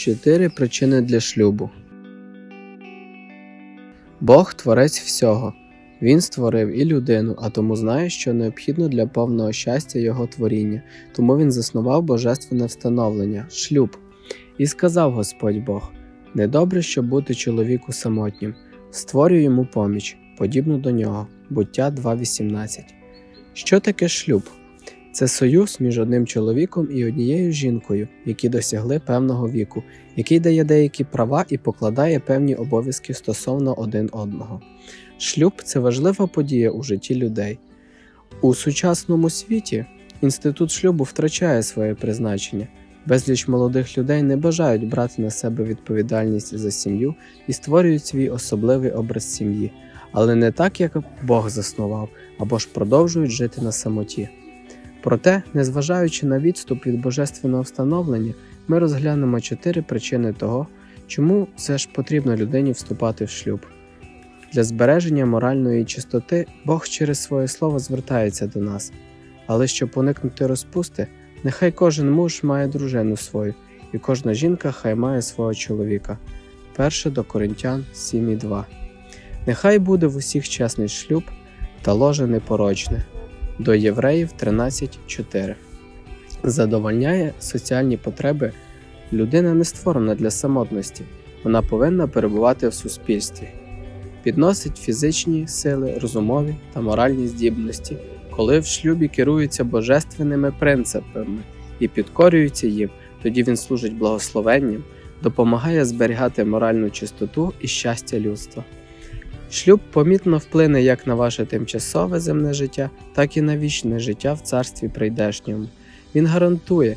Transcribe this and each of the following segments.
Чотири причини для шлюбу. Бог творець всього. Він створив і людину, а тому знає, що необхідно для повного щастя його творіння. Тому він заснував божественне встановлення шлюб. І сказав Господь Бог: Недобре, щоб бути чоловіку самотнім, створюю йому поміч, подібну до нього. Буття 2.18. Що таке шлюб? Це союз між одним чоловіком і однією жінкою, які досягли певного віку, який дає деякі права і покладає певні обов'язки стосовно один одного. Шлюб це важлива подія у житті людей. У сучасному світі інститут шлюбу втрачає своє призначення. Безліч молодих людей не бажають брати на себе відповідальність за сім'ю і створюють свій особливий образ сім'ї, але не так, як Бог заснував, або ж продовжують жити на самоті. Проте, незважаючи на відступ від божественного встановлення, ми розглянемо чотири причини того, чому все ж потрібно людині вступати в шлюб. Для збереження моральної чистоти Бог через своє слово звертається до нас, але щоб уникнути розпусти, нехай кожен муж має дружину свою, і кожна жінка хай має свого чоловіка. 1 до Коринтян 7.2 Нехай буде в усіх чесний шлюб та ложе непорочне. До Євреїв 13.4 Задовольняє соціальні потреби. Людина не створена для самотності, вона повинна перебувати в суспільстві. Підносить фізичні сили, розумові та моральні здібності, коли в шлюбі керуються божественними принципами і підкорюється їм, тоді він служить благословенням, допомагає зберігати моральну чистоту і щастя людства. Шлюб помітно вплине як на ваше тимчасове земне життя, так і на вічне життя в царстві прийдешньому. Він гарантує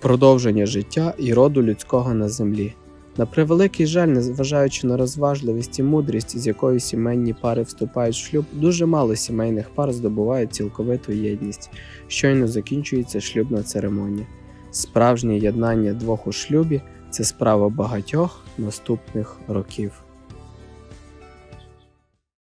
продовження життя і роду людського на землі. На превеликий жаль, незважаючи на розважливість і мудрість, з якою сімейні пари вступають в шлюб, дуже мало сімейних пар здобувають цілковиту єдність, щойно закінчується шлюбна церемонія. Справжнє єднання двох у шлюбі це справа багатьох наступних років.